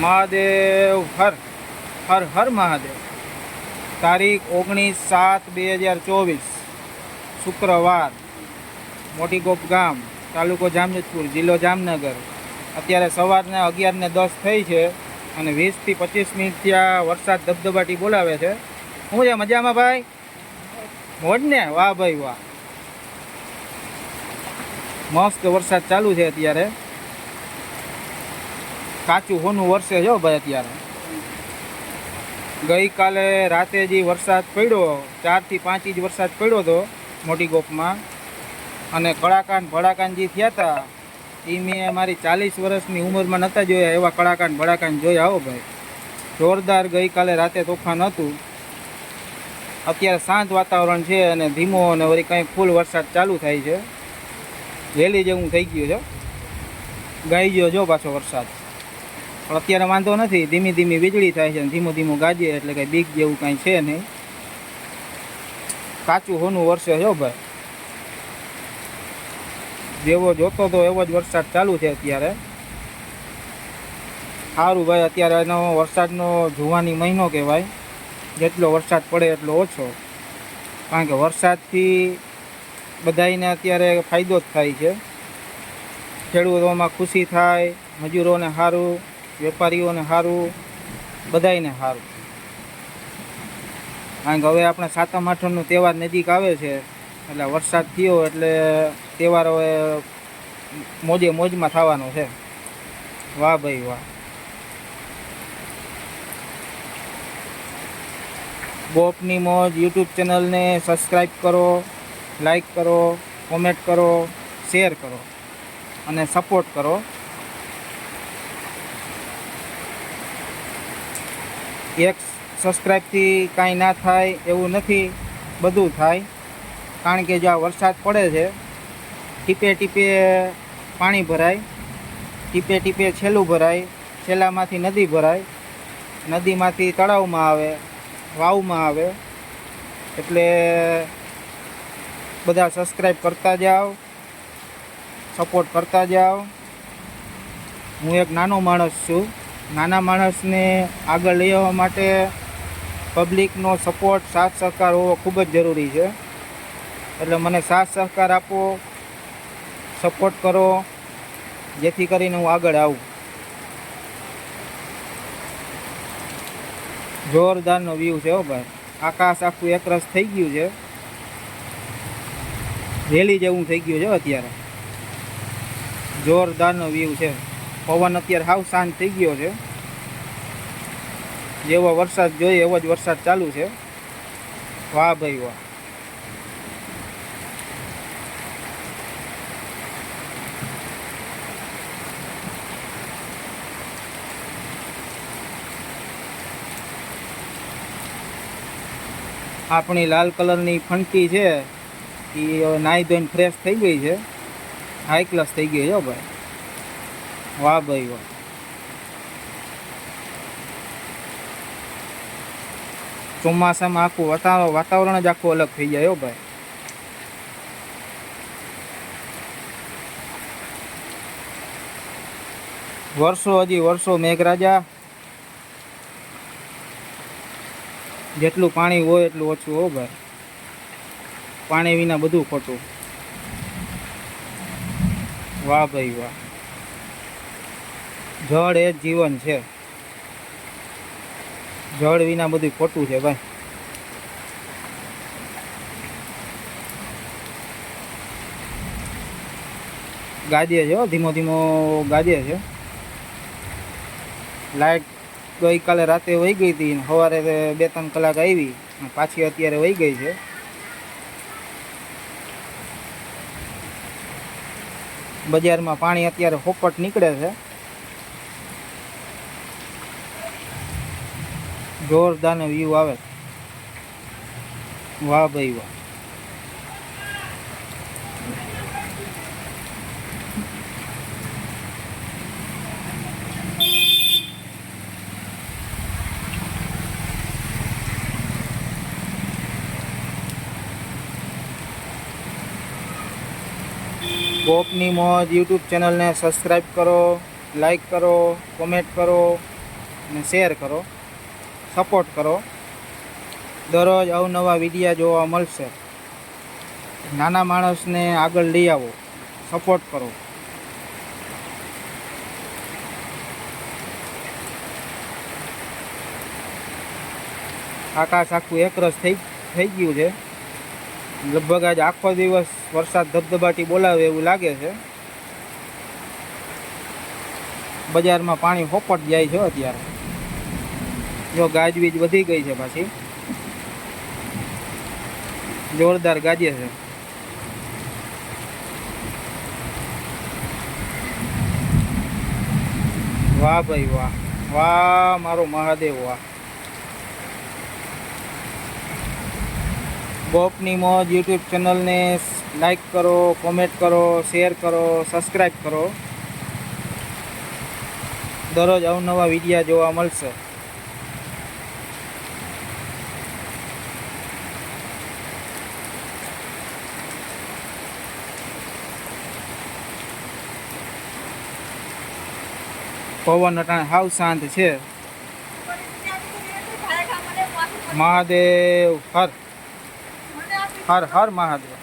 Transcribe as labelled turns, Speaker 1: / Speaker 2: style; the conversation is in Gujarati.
Speaker 1: મહાદેવ, હર હર હર મહાદેવ. તારીખ ઓગણીસ સાત બે હજાર ચોવીસ, શુક્રવાર મોટી ગોપ ગામ, તાલુકો જામજતપુર જિલ્લો જામનગર. અત્યારે સવારના અગિયારને દસ થઈ છે અને વીસથી પચીસ મિનિટ ત્યાં વરસાદ ધબધબાટી બોલાવે છે. શું છે મજામાં ભાઈ? મોજ ને? વાહ ભાઈ વાહ. મસ્ત વરસાદ ચાલુ છે અત્યારે. કાચું હોનું વરસે જો ભાઈ અત્યારે. ગઈકાલે રાતે જે વરસાદ પડ્યો, ચારથી પાંચ ઇંચ વરસાદ પડ્યો હતો મોટી ગોપમાં. અને કળાકાન ભડાકાન જે થયા હતા એ મેં મારી ચાલીસ વર્ષની ઉંમરમાં નહોતા જોયા, એવા કળાકાન ભડાકાન જોયા હો ભાઈ. જોરદાર ગઈકાલે રાતે તોફાન હતું. અત્યારે શાંત વાતાવરણ છે અને ધીમો અને વળી કંઈ ફૂલ વરસાદ ચાલુ થાય છે. વહેલી જેવું થઈ ગયું છે. ગાઈ ગયો જો પાછો વરસાદ. પણ અત્યારે વાંધો નથી, ધીમી ધીમી વીજળી થાય છે અને ધીમું ધીમું ગાજે એટલે કંઈ બીક જેવું કાંઈ છે નહીં. કાચું હોનું વરસે જો ભાઈ. જેવો જોતો તો એવો જ વરસાદ ચાલુ છે અત્યારે. સારું ભાઈ, અત્યારે એનો વરસાદનો જોવાની મહિનો કહેવાય. જેટલો વરસાદ પડે એટલો ઓછો. કારણ કે વરસાદથી બધાયને અત્યારે ફાયદો જ થાય છે. ખેડૂતોમાં ખુશી થાય, મજૂરોને સારું વેપારીઓને સારું બધાયને સારું કારણ કે હવે આપણે સાતમ આઠમનો તહેવાર નજીક આવે છે, એટલે વરસાદ થયો એટલે તહેવાર હવે મોજે મોજમાં થવાનો છે. વાહ ભાઈ વાહ. બોપની મોજ, યુટ્યુબ ચેનલને સબસ્ક્રાઈબ કરો લાઈક કરો, કોમેન્ટ કરો, શેર કરો અને સપોર્ટ કરો. એક સબસ્ક્રાઈબથી કાંઈ ના થાય એવું નથી, બધું થાય. કારણ કે જો આ વરસાદ પડે છે, ટીપે ટીપે પાણી ભરાય, ટીપે ટીપે છેલ્લું ભરાય, છેલ્લામાંથી નદી ભરાય, નદીમાંથી તળાવમાં આવે, વાવમાં આવે, એટલે બધા સબસ્ક્રાઈબ કરતા જાઓ, સપોર્ટ કરતા જાઓ. હું એક નાનો માણસ છું. નાના માણસને આગળ લઈ આવવા માટે પબ્લિકનો સપોર્ટ સાથ સહકાર હોવો ખૂબ જ જરૂરી છે. એટલે મને સાથ સહકાર આપો સપોર્ટ કરો, જેથી કરીને હું આગળ આવું. જોરદારનો વ્યૂ છે હો ભાઈ. આકાશ આખું એકરસ થઈ ગયું છે. રેલી જેવું થઈ ગયું છે અત્યારે. જોરદારનો વ્યૂ છે. પવન અત્યારે હાવ શાંત થઈ ગયો છે. જેવો વરસાદ જોઈએ એવો જ વરસાદ ચાલુ છે. વાહ ભાઈ વાહ. આપણી લાલ કલરની ફંટી છે. એ નાહી ધોઈને ફ્રેશ થઈ ગઈ છે. હાઈ ક્લાસ થઈ ગઈ છે ભાઈ. વાહ ભાઈ વાહ. ચોમાસામાં આખું વાતાવરણ વાતાવરણ જ આખું અલગ થઈ જાય હો ભાઈ. વર્ષો હજી વર્ષો મેઘરાજા. જેટલું પાણી હોય એટલું ઓછું હો ભાઈ. પાણી વિના બધું ખોટું. વાહ ભાઈ વાહ. જળ એ જીવન છે. જળ વિના બધું ખોટું છે ભાઈ. ગાજે છે ધીમો ધીમો ગાજે છે. લાઈટ ગઈકાલે રાતે વહી ગઈ હતી સવારે બે ત્રણ કલાક આવી પાછી અત્યારે વહી ગઈ છે. બજારમાં પાણી અત્યારે હોપટ નીકળે છે. જોરદાર વ્યૂ આવે. વાહ ભાઈ વાહ. કોપની મોજ યુટ્યુબ ચેનલને સબસ્ક્રાઈબ કરો લાઈક કરો કોમેન્ટ કરો અને શેર કરો. સપોર્ટ કરો. દરરોજ અવનવા વિડીયા જોવા મળશે. નાના માણસને આગળ લઈ આવો. સપોર્ટ કરો. આકાશ આખું એકરસ થઈ થઈ ગયું છે. લગભગ આજ આખો દિવસ વરસાદ ધબધબાટી બોલાવે એવું લાગે છે. બજારમાં પાણી હોપટ જાય છે અત્યારે. જો ગાજવીજ વધી ગઈ છે પાછી. જોરદાર ગાજે છે. વાહ ભાઈ વાહ. વાહ, મારો મહાદેવ વાહ. બોપની મોજ યુટ્યુબ ચેનલને લાઈક કરો, કોમેન્ટ કરો, શેર કરો, સબસ્ક્રાઈબ કરો. દરરોજ અવનવા વિડીયા જોવા મળશે. પવન અટાણે હાવ શાંત છે. મહાદેવ હર. હર હર મહાદેવ.